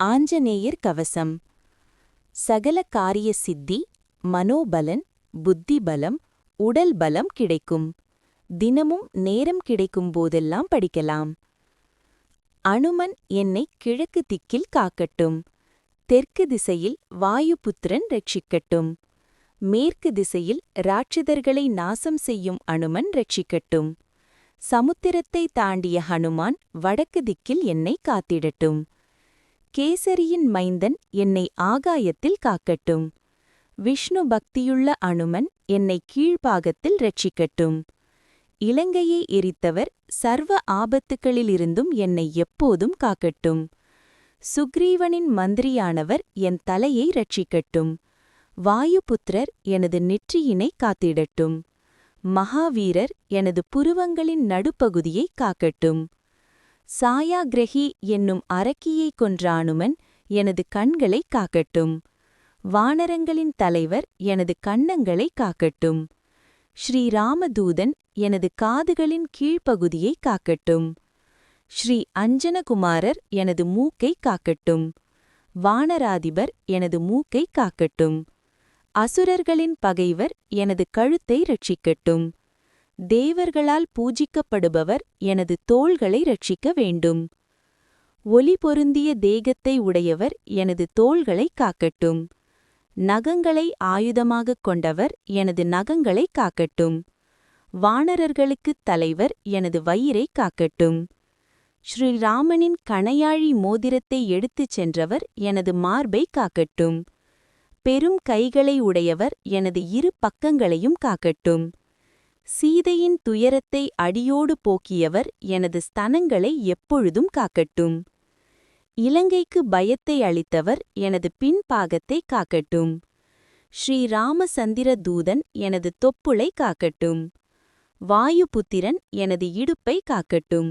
ஆஞ்சநேயர் கவசம். சகல காரிய சித்தி மனோபலன் புத்திபலம் உடல் பலம் கிடைக்கும். தினமும் நேரம் கிடைக்கும் போதெல்லாம் படிக்கலாம். அனுமன் என்னை கிழக்கு திக்கில் காக்கட்டும். தெற்கு திசையில் வாயுபுத்திரன் ரட்சிக்கட்டும். மேற்கு திசையில் ராட்சிதர்களை நாசம் செய்யும் அனுமன் ரட்சிக்கட்டும். சமுத்திரத்தை தாண்டிய ஹனுமான் வடக்கு திக்கில் என்னை காத்திடட்டும். கேசரியின் மைந்தன் என்னை ஆகாயத்தில் காக்கட்டும். விஷ்ணு பக்தியுள்ள அனுமன் என்னை கீழ்ப்பாகத்தில் ரட்சிக்கட்டும். இலங்கையை எரித்தவர் சர்வ ஆபத்துக்களிலிருந்தும் என்னை எப்போதும் காக்கட்டும். சுக்ரீவனின் மந்திரியானவர் என் தலையை ரட்சிக்கட்டும். வாயுபுத்திரர் எனது நெற்றியினை காத்திடட்டும். மகாவீரர் எனது புருவங்களின் நடுப்பகுதியை காக்கட்டும். சாயாகிரகி என்னும் அரக்கியை கொன்றானுமன் எனது கண்களை காக்கட்டும். வானரங்களின் தலைவர் எனது கண்ணங்களை காக்கட்டும். ஸ்ரீராமதூதன் எனது காதுகளின் கீழ்ப்பகுதியை காக்கட்டும். ஸ்ரீ அஞ்சனகுமாரர் எனது மூக்கை காக்கட்டும். வானராதிபர் எனது மூக்கை காக்கட்டும். அசுரர்களின் பகைவர் எனது கழுத்தை ரட்சிக்கட்டும். தேவர்களால் பூஜிக்கப்படுபவர் எனது தோள்களை ரட்சிக்க வேண்டும். ஒலி பொருந்திய தேகத்தை உடையவர் எனது தோள்களை காக்கட்டும். நகங்களை ஆயுதமாகக் கொண்டவர் எனது நகங்களை காக்கட்டும். வானரர்களுக்குத் தலைவர் எனது வயிறை காக்கட்டும். ஸ்ரீராமனின் கணையாழி மோதிரத்தை எடுத்துச் சென்றவர் எனது மார்பை காக்கட்டும். பெரும் கைகளை உடையவர் எனது இரு பக்கங்களையும் காக்கட்டும். சீதையின் துயரத்தை அடியோடு போக்கியவர் எனது ஸ்தனங்களை எப்பொழுதும் காக்கட்டும். இலங்கைக்கு பயத்தை அளித்தவர் எனது பின்பாகத்தை காக்கட்டும். ஸ்ரீராமசந்திர தூதன் எனது தொப்புளை காக்கட்டும். வாயுபுத்திரன் எனது இடுப்பை காக்கட்டும்.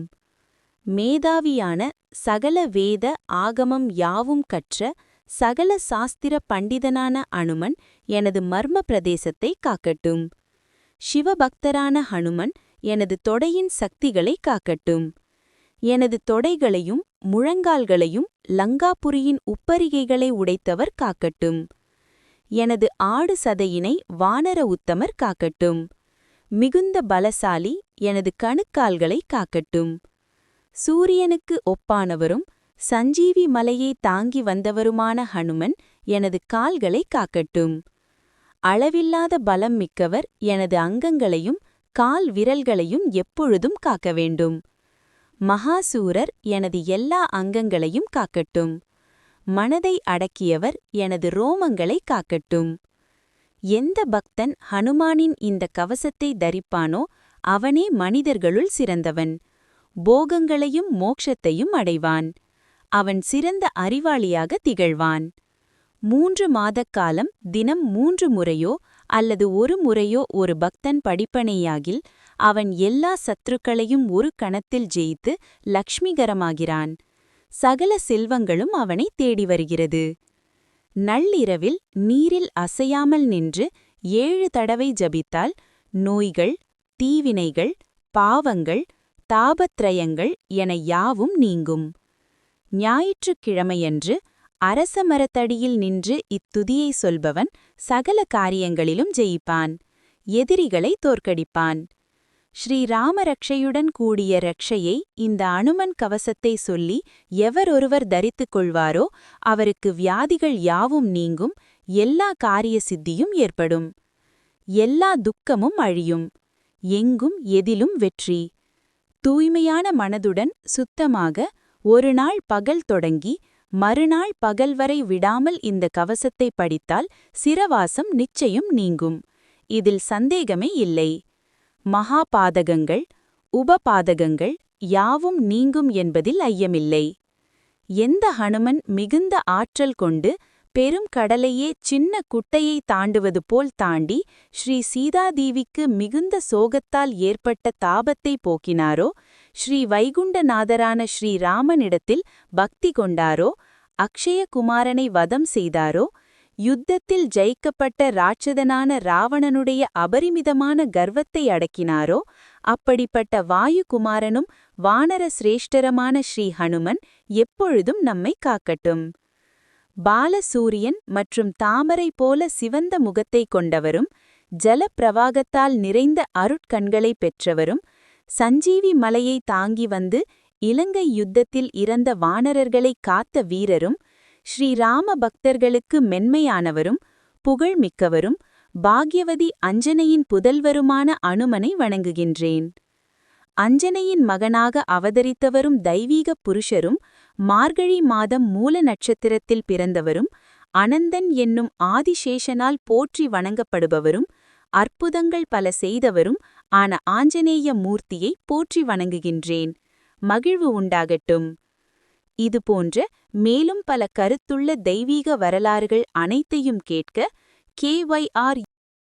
மேதாவியான சகல வேத ஆகமம் யாவும் கற்ற சகல சாஸ்திர பண்டிதனான அனுமன் எனது மர்ம பிரதேசத்தை காக்கட்டும். சிவபக்தரான ஹனுமன் எனது தொடையின் சக்திகளை காக்கட்டும். எனது தொடைகளையும் முழங்கால்களையும் லங்காபுரியின் உப்பரிகைகளை உடைத்தவர் காக்கட்டும். எனது ஆடு சதையினை வானர உத்தமர் காக்கட்டும். மிகுந்த பலசாலி எனது கணுக்கால்களை காக்கட்டும். சூரியனுக்கு ஒப்பானவரும் சஞ்சீவி மலையை தாங்கி வந்தவருமான ஹனுமன் எனது கால்களை காக்கட்டும். அளவில்லாத பலம் மிக்கவர் எனது அங்கங்களையும் கால் விரல்களையும் எப்பொழுதும் காக்க வேண்டும். மகாசூரர் எனது எல்லா அங்கங்களையும் காக்கட்டும். மனதை அடக்கியவர் எனது ரோமங்களை காக்கட்டும். எந்த பக்தன் ஹனுமானின் இந்த கவசத்தை தரிப்பானோ அவனே மனிதர்களுள் சிறந்தவன். போகங்களையும் மோக்ஷத்தையும் அடைவான். அவன் சிறந்த அறிவாளியாக திகழ்வான். மூன்று மாதக்காலம் தினம் மூன்று முறையோ அல்லது ஒரு முறையோ ஒரு பக்தன் படிப்பனையாகில் அவன் எல்லா சத்ருக்களையும் ஒரு கணத்தில் ஜெயித்து லக்ஷ்மிகரமாகிறான். சகல செல்வங்களும் அவனை தேடி வருகிறது. நள்ளிரவில் நீரில் அசையாமல் நின்று ஏழு தடவை ஜபித்தால் நோய்கள் தீவினைகள் பாவங்கள் தாபத்ரயங்கள் என யாவும் நீங்கும். ஞாயிற்றுக்கிழமையன்று அரச மரத்தடியில் நின்று இத்துதியை சொல்பவன் சகல காரியங்களிலும் ஜெயிப்பான் எதிரிகளை தோற்கடிப்பான். ஸ்ரீராமரக்ஷையுடன் கூடிய ரக்ஷையை இந்த அனுமன் கவசத்தை சொல்லி எவரொருவர் தரித்துக் கொள்வாரோ அவருக்கு வியாதிகள் யாவும் நீங்கும் எல்லா காரிய சித்தியும் ஏற்படும். எல்லா துக்கமும் அழியும். எங்கும் எதிலும் வெற்றி. தூய்மையான மனதுடன் சுத்தமாக ஒரு நாள் பகல் தொடங்கி மறுநாள் பகல் வரை விடாமல் இந்த கவசத்தை படித்தால் சிரவாசம் நிச்சயம் நீங்கும். இதில் சந்தேகமே இல்லை. மகாபாதகங்கள் உபபாதகங்கள் யாவும் நீங்கும் என்பதில் ஐயமில்லை. எந்த ஹனுமன் மிகுந்த ஆற்றல் கொண்டு பெரும் கடலையே சின்ன குட்டையை தாண்டுவது போல் தாண்டி ஸ்ரீ சீதாதேவிக்கு மிகுந்த சோகத்தால் ஏற்பட்ட தாபத்தை போக்கினாரோ ஸ்ரீ வைகுண்டநாதரான ஸ்ரீராமனிடத்தில் பக்தி கொண்டாரோ அக்ஷயகுமாரனை வதம் செய்தாரோ? யுத்தத்தில் ஜெயிக்கப்பட்ட ராட்சதனான ராவணனுடைய அபரிமிதமான கர்வத்தை அடக்கினாரோ? அப்படிப்பட்ட வாயுகுமாரனும் வானர சிரேஷ்டரமான ஸ்ரீ ஹனுமன் எப்பொழுதும் நம்மை காக்கட்டும். பாலசூரியன் மற்றும் தாமரை போல சிவந்த முகத்தை கொண்டவரும் ஜலப்பிரவாகத்தால் நிறைந்த அருட்கண்களை பெற்றவரும் சஞ்சீவி மலையை தாங்கி வந்து இலங்கை யுத்தத்தில் இறந்த வானரர்களை காத்த வீரரும் ஸ்ரீராம பக்தர்களுக்கு மென்மையானவரும் புகழ்மிக்கவரும் பாக்யவதி அஞ்சனையின் புதல்வருமான அனுமனை வணங்குகின்றேன். அஞ்சனையின் மகனாக அவதரித்தவரும் தெய்வீக புருஷரும் மார்கழி மாதம் மூல நட்சத்திரத்தில் பிறந்தவரும் அனந்தன் என்னும் ஆதிசேஷனால் போற்றி வணங்கப்படுபவரும் அற்புதங்கள் பல செய்தவரும் ஆன ஆஞ்சநேய மூர்த்தியை போற்றி வணங்குகின்றேன். மகிழ்வு உண்டாகட்டும். இது போன்ற மேலும் பல கருத்துள்ள தெய்வீக வரலாறுகள் அனைத்தையும் கேட்க கேஒய்ஆர்